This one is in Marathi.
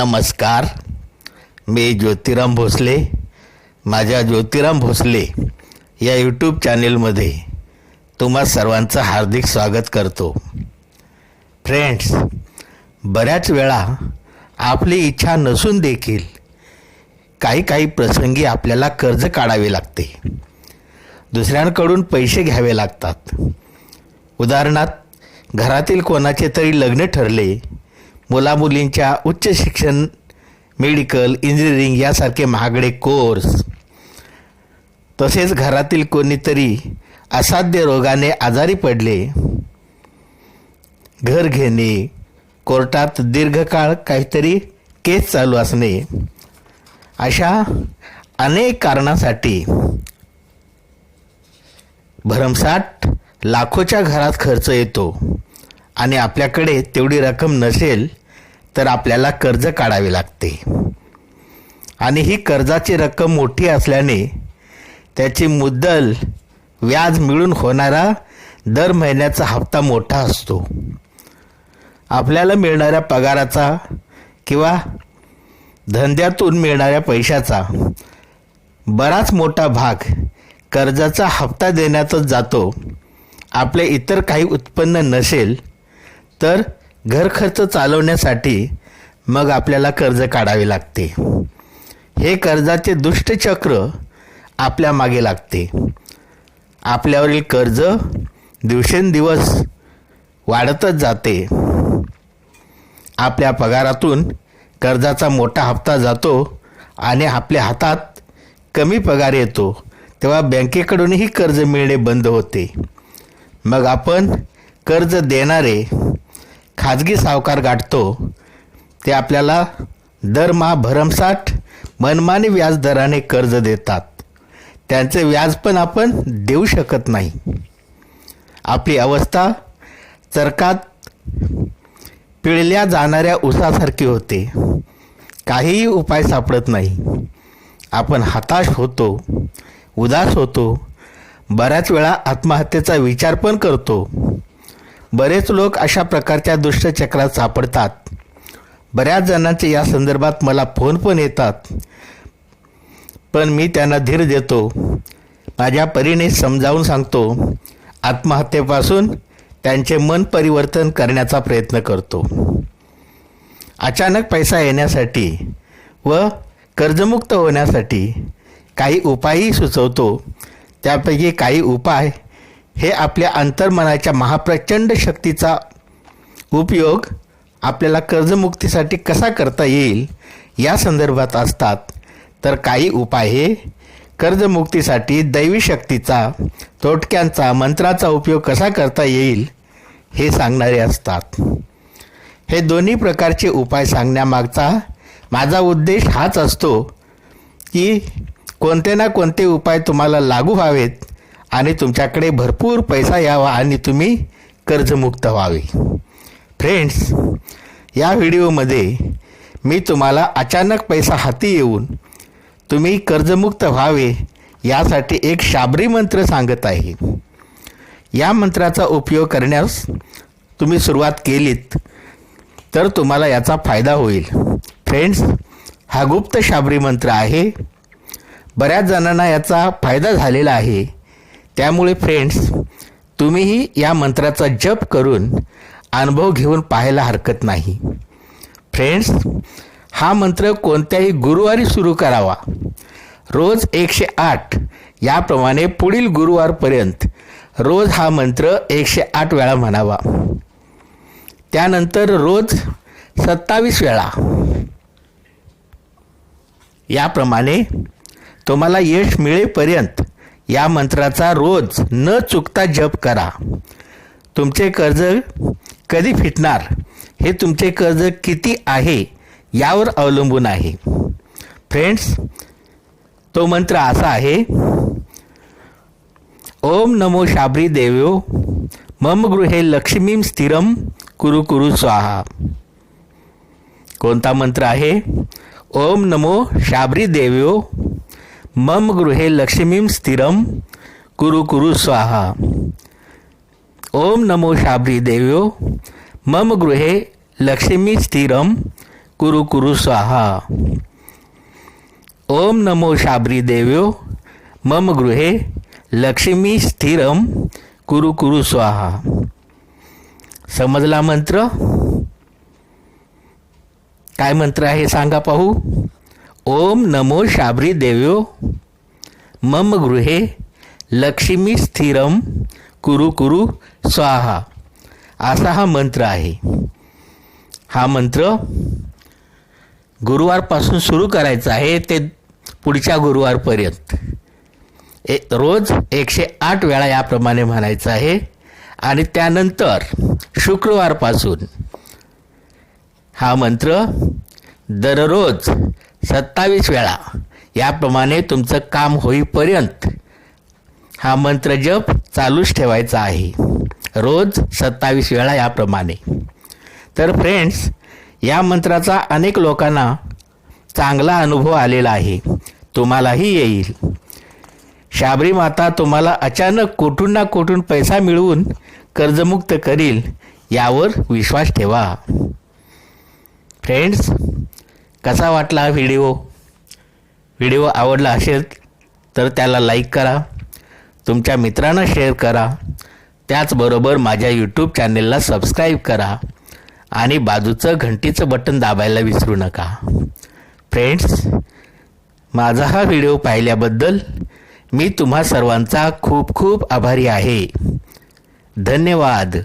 नमस्कार. मी ज्योतिराम भोसले माझ्या ज्योतिराम भोसले या यूट्यूब चॅनेलमध्ये तुम्हा सर्वांचं हार्दिक स्वागत करतो. फ्रेंड्स बऱ्याच वेळा आपली इच्छा नसून देखील काही काही प्रसंगी आपल्याला कर्ज काढावे लागते. दुसऱ्यांकडून पैसे घ्यावे लागतात. उदाहरणार्थ घरातील कोणाचे तरी लग्न ठरले मुलामुलींच्या उच्च शिक्षण मेडिकल इंजिनिअरिंग यासारखे महागडे कोर्स तसेच घरातील कोणीतरी असाध्य रोगाने आजारी पडले. घर घेणे कोर्टात दीर्घकाळ काहीतरी केस चालू असणे. अशा अनेक कारणासाठी भरमसाठ लाखोच्या घरात खर्च येतो. आणि आपल्याकडे तेवढी रक्कम नसेल तर आपल्याला कर्ज काढावे लागते. आणि ही कर्जाची रक्कम मोठी असल्याने त्याची मुद्दल व्याज मिळून होणारा दर महिन्याचा हप्ता मोठा असतो. आपल्याला मिळणाऱ्या पगाराचा किंवा धंद्यातून मिळणाऱ्या पैशाचा बराच मोठा भाग कर्जाचा हप्ता देण्यातच जातो. आपले इतर काही उत्पन्न नसेल तर घर खर्च चालवण्यासाठी मग आपल्याला कर्ज काढावे लागते. हे कर्जाचे दुष्टचक्र आपल्या मागे लागते. आपल्यावरील कर्ज दिवसेंदिवस वाढतच जाते. आपल्या पगारातून कर्जाचा मोठा हप्ता जातो आणि आपल्या हातात कमी पगार येतो तेव्हा बँकेकडूनही कर्ज मिळणे बंद होते. मग आपण कर्ज देणारे खाजगी सावकार गाठतो ते आपल्याला दरमहा भरमसाठ मनमानी व्याजदराने कर्ज देतात. त्यांचे व्याज पण आपण देऊ शकत नाही. आपली अवस्था चरकात पिळल्या जाणाऱ्या उसासारखी होते. काहीही उपाय सापडत नाही. आपण हताश होतो उदास होतो. बऱ्याच वेळा आत्महत्येचा विचार पण करतो. बरेच लोक अशा प्रकारच्या दुष्टचक्रात सापडतात. बऱ्याच जणांचे या संदर्भात मला फोन पण येतात. पण मी त्यांना धीर देतो. माझ्या परीने समजावून सांगतो. आत्महत्येपासून त्यांचे मन परिवर्तन करण्याचा प्रयत्न करतो. अचानक पैसा येण्यासाठी व कर्जमुक्त होण्यासाठी काही उपायही सुचवतो. त्यापैकी काही उपाय हे आपल्या अंतर्मनाच्या महाप्रचंड शक्तीचा उपयोग आपल्याला कर्जमुक्तीसाठी कसा करता येईल या संदर्भात असतात. तर काही उपाय. हे कर्जमुक्तीसाठी दैवी शक्तीचा तोटक्यांचा मंत्राचा उपयोग कसा करता येईल हे सांगणारे असतात. हे दोन्ही प्रकारचे उपाय सांगण्यामागचा माझा उद्देश हाच असतो की कोणते ना कोणते उपाय तुम्हाला लागू व्हावेत आणि तुमच्याकडे भरपूर पैसा यावा आणि तुम्ही कर्जमुक्त व्हावे. फ्रेंड्स या व्हिडिओमध्ये मी तुम्हाला अचानक पैसा हाती येऊन तुम्ही कर्जमुक्त व्हावे यासाठी एक शाबरी मंत्र सांगत आहे. या मंत्राचा उपयोग करण्यास तुम्ही सुरुवात केलीत तर तुम्हाला याचा फायदा होईल. फ्रेंड्स हा गुप्त शाबरी मंत्र आहे. बऱ्याच जणांना याचा फायदा झालेला आहे. त्यामुळे फ्रेंड्स तुम्हीही या मंत्राचा जप करून अनुभव घेऊन पाहायला हरकत नाही. फ्रेंड्स हा मंत्र कोणत्याही गुरुवारी सुरू करावा. रोज एकशे आठ याप्रमाणे पुढील गुरुवारपर्यंत रोज हा मंत्र एकशे आठ वेळा म्हणावा. त्यानंतर रोज सत्तावीस वेळा. याप्रमाणे तुम्हाला यश मिळेपर्यंत या मंत्राचा रोज न चुकता जप करा. तुमचे कर्ज कधी फिटणार? हे तुमचे कर्ज किती आहे? यावर अवलंबून आहे. फ्रेंड्स तो मंत्र असा आहे ओम नमो शाबरी देव्यो मम गृहे लक्ष्मीम स्थिरम कुरु कुरु स्वाहा. कोणता मंत्र आहे? ओम नमो शाबरी देव्यो मम गृहे लक्ष्मीं स्थिरम कुरु कुरु स्वाहा। ओम नमो शाबरी देव्यो मम गृहे लक्ष्मी स्थिरम कुरु कुरु स्वाहा। ओम नमो शाबरी देव्यो मम गृहे लक्ष्मी स्थिरम कुरु कुरु स्वाहा। समजला मंत्र? काय मंत्र आहे सांगा पाहू? ओम नमो शाबरी देव्यो मम गृहे लक्ष्मी स्थिरम कुरु कुरु स्वाहा. असा हा मंत्र आहे. हा मंत्र गुरुवारपासून सुरू करायचा आहे ते पुढच्या गुरुवारपर्यंत. ए रोज एकशे आठ वेळा याप्रमाणे म्हणायचं आहे. आणि त्यानंतर शुक्रवारपासून हा मंत्र दररोज सत्तावीस वेळा. याप्रमाणे तुमचं काम होईपर्यंत हा मंत्र जप चालूच ठेवायचा आहे. रोज सत्तावीस वेळा याप्रमाणे. तर फ्रेंड्स या मंत्राचा अनेक लोकांना चांगला अनुभव आलेला आहे. तुम्हालाही येईल. शाबरी माता तुम्हाला अचानक कुठून ना कुठून पैसा मिळवून कर्जमुक्त करील यावर विश्वास ठेवा. फ्रेंड्स कसा वाटला हा व्हिडिओ? व्हिडिओ आवडला असेल तर त्याला लाईक करा. तुमच्या मित्रांना शेअर करा. त्याचबरोबर माझ्या यूट्यूब चॅनेलला सबस्क्राईब करा. आणि बाजूचं घंटीचं बटन दाबायला विसरू नका. फ्रेंड्स माझा हा व्हिडिओ पाहिल्याबद्दल मी तुम्हा सर्वांचा खूप खूप आभारी आहे. धन्यवाद.